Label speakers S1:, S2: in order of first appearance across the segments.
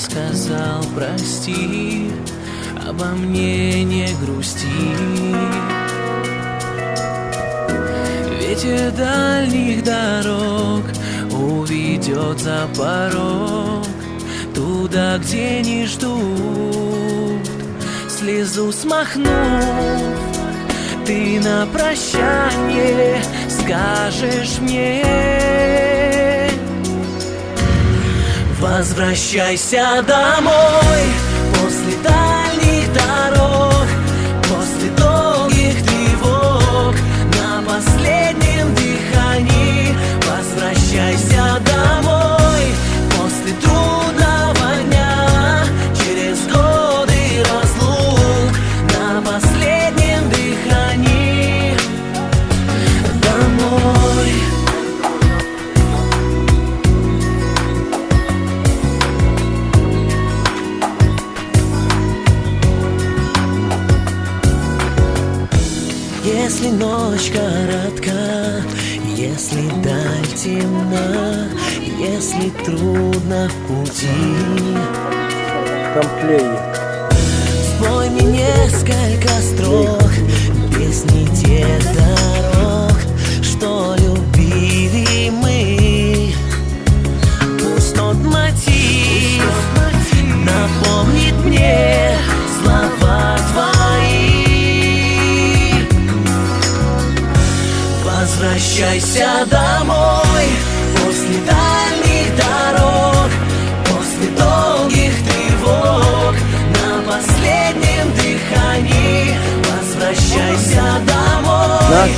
S1: сказал прости, обо мне не грусти. Ветер дальних дорог уведет за порог, туда, где не ждут, слезу смахнув. Ты на прощание скажешь мне Возвращайся домой. на пути.
S2: Там.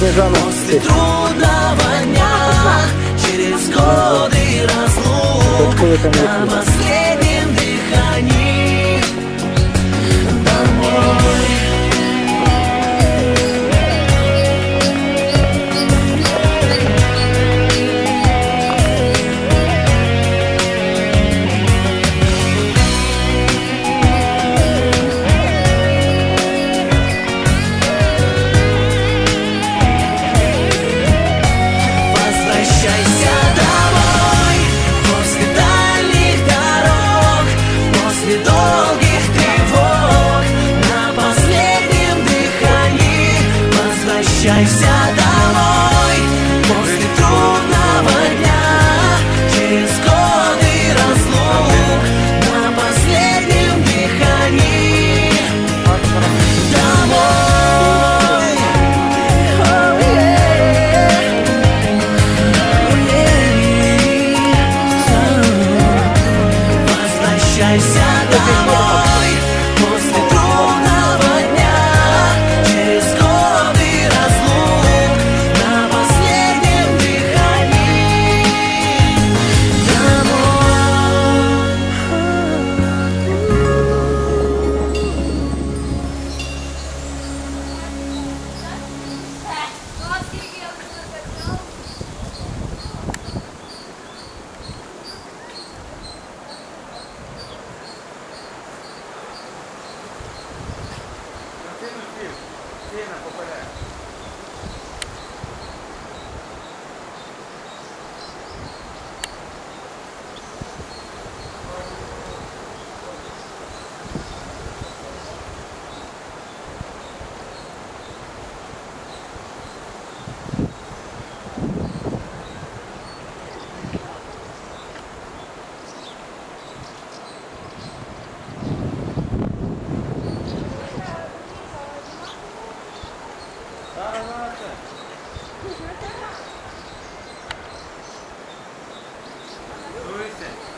S1: Сніжана. После через годы разлук, на Наслаждайся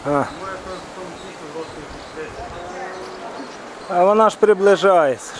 S2: А. Вона ж приближається.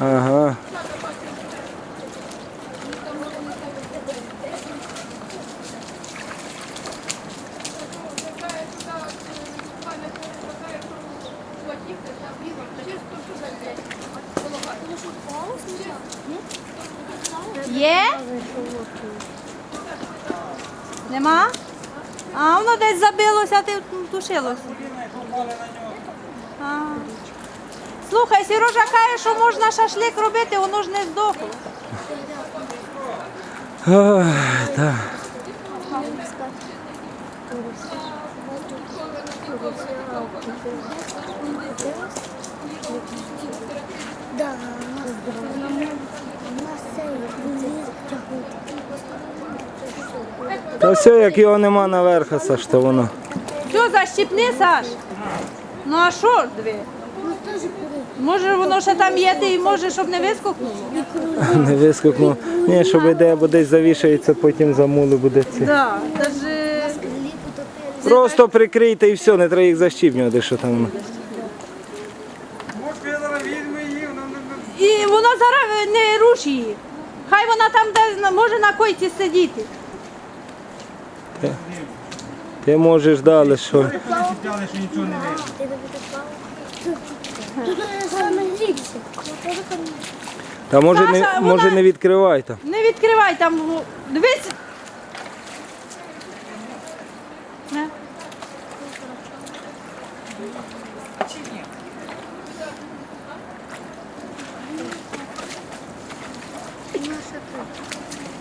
S2: Ага.
S3: Є? Нема? А воно десь забилося, а ти тушилося. Слухай, Сірожа каже, що можна шашлик робити, воно ж не здохло.
S2: Ой, так.
S4: Да,
S2: Та все, як його нема наверху, Саш, то воно.
S3: Все, защіпни, Саш. Ну а що ж дві? Може воно ще там є, ти і може, щоб не вискокнуло?
S2: Не вискокнув. Ні, щоб іде, або десь завішається, потім замули буде ці.
S3: Да, даже...
S2: Просто прикрийте і все, не треба їх защіпнювати, що там.
S3: І воно зараз не руш її. Хай вона там де може на койці сидіти.
S2: Ти можеш далі, що.
S4: Ти би відпав. Тут саме грібся.
S2: Та може
S3: Саша,
S2: не,
S3: вона-
S2: може не відкривай там.
S3: Не відкривай там. во- Дивись. Не.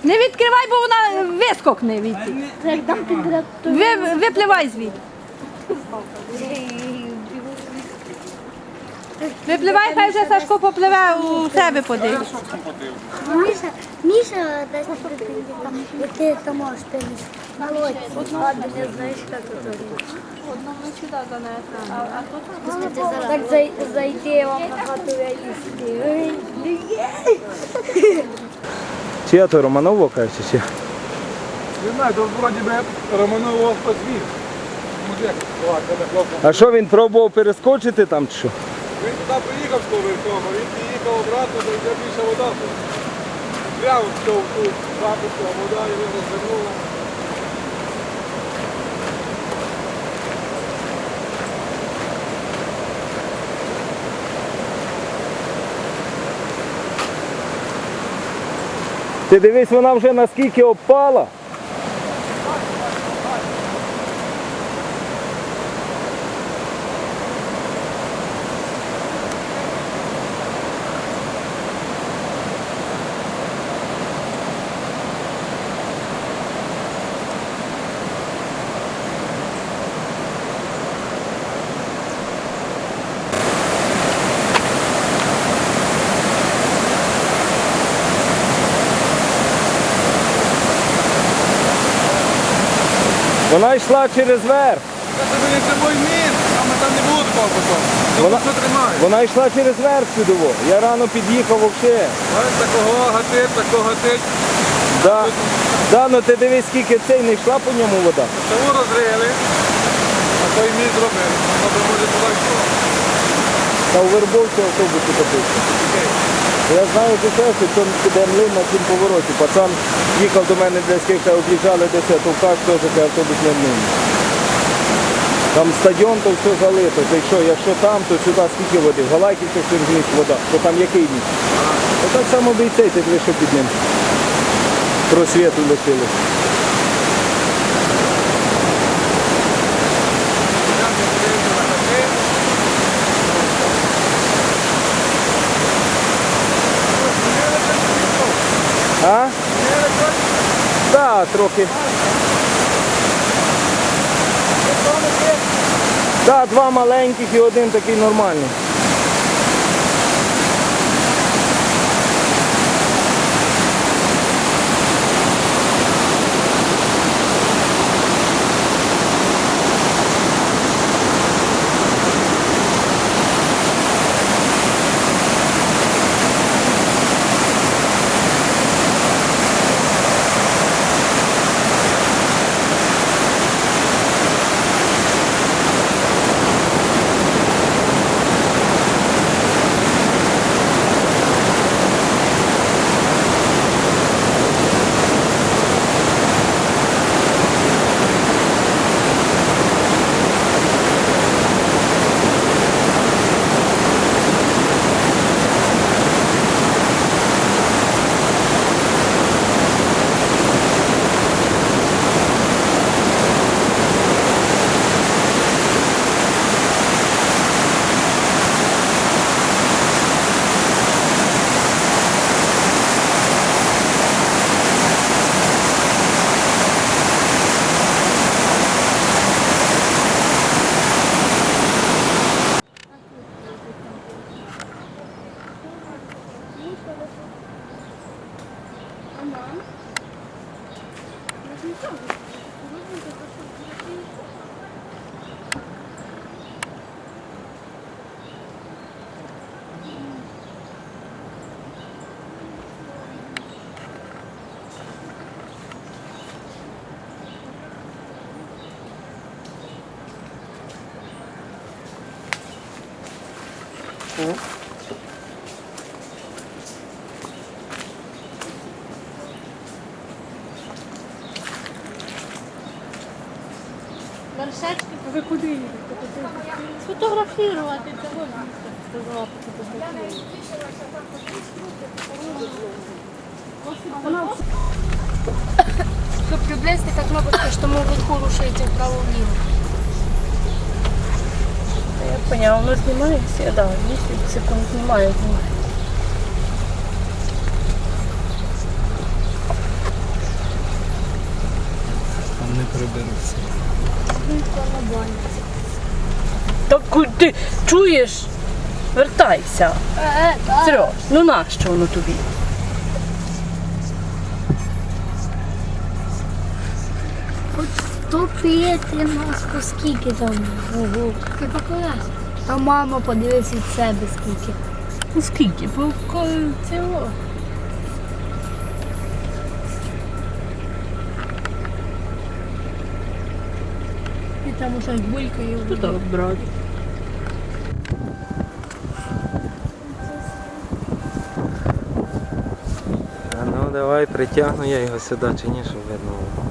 S3: Не відкривай, бо вона вискокне від.
S4: Як.
S3: Ви, випливай звідти. Випливай, хай вже Сашко попливе у себе подивись.
S4: Міша, Міша десь там, як ти там можеш. На лодці. Ладно, не знаєш, як це Так зай, зайти вам на хату вилізти.
S2: Чия то Романово каже, чи чи?
S5: Не знаю, тут вроді би Романов подвір. Мужик, ладно, не хлопець.
S2: А що він пробував перескочити там чи що?
S5: Він туди приїхав з того верхового, він приїхав обратно, то вже більше вода. була. Прямо в ту запуску, а вода його розвернула.
S2: Ти дивись, вона вже наскільки опала. Вона йшла через верх.
S5: Це не мін, а ми там не було такого потім.
S2: Вона-. Вона йшла через верх сюди. во. Я рано під'їхав взагалі.
S5: Ось такого гатить, такого гатить.
S2: Да. Да, ну ти дивись, скільки цей не йшла по ньому вода.
S5: Тому розрили, а той мін зробили.
S2: Та у Вербовці автобусі катився. Я знаю це, що там млин на цьому повороті. Пацан їхав до мене для скільки об'їжджали десь, в товкаш теж автобус не млин. Там стадіон, то все залито. Та й що, якщо там, то сюди скільки води? В Галайківці Сергій вода, то там який ніч? То так само бійцей, і цей, ти лише під ним. Просвіту лишилось. А? Так, трохи. Так, два маленьких і один такий нормальний.
S3: куди їдете? Сфотографувати цього сказала пофотографувати.
S6: Чтобы приблизить эта кнопочка, что мы вверху рушите вправо-влево.
S7: Я поняла, воно знімається, да, 10 секунд знімає.
S2: Там не приберуться.
S7: Так ти чуєш? Вертайся. Сереж, ну нащо воно тобі?
S8: То приїти нас по скільки там? Ого. А мама подивись від себе скільки.
S7: Ну скільки? Бо коли цього.
S6: Там уже булькає.
S7: Тут так брати.
S2: А ну давай притягну я його сюди чи ні, щоб видно було.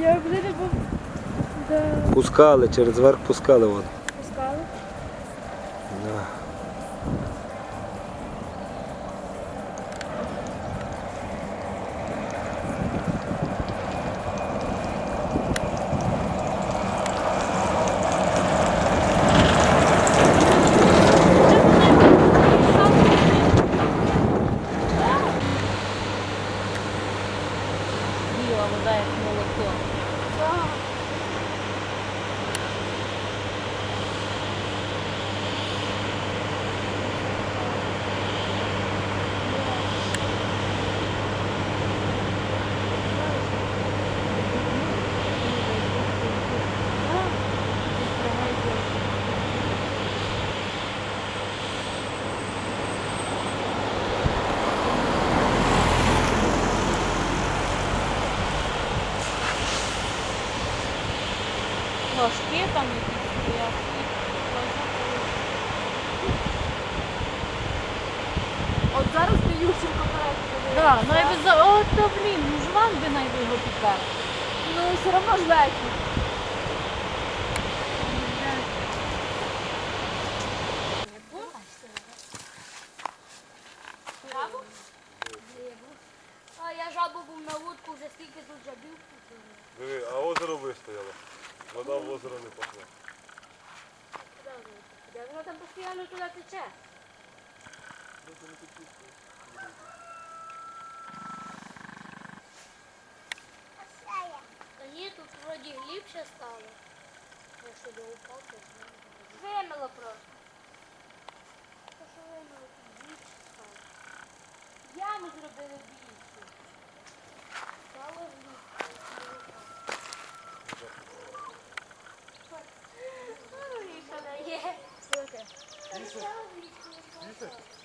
S3: Я вже не був.
S2: Пускали, через верх пускали воду.
S3: Пускали.
S2: Да.
S7: Біла вода, як молоко. Ложки там якісь стоять.
S6: От перед
S3: Да, ну якби за... О, то блін, ну ж вам би найби його пікати.
S6: Ну, все одно ж вечір. Жабу?
S8: А я жабу був на вудку, вже скільки тут жабів.
S9: Диви, а озеро вистояло. Вода в озеро не пішла.
S8: Воно там постійно туди тече. Та ні, тут вроді глибше стало. Я сюди просто. То що вимило, Більше. Яму зробили більше. Стало і що не є. Стало глибше.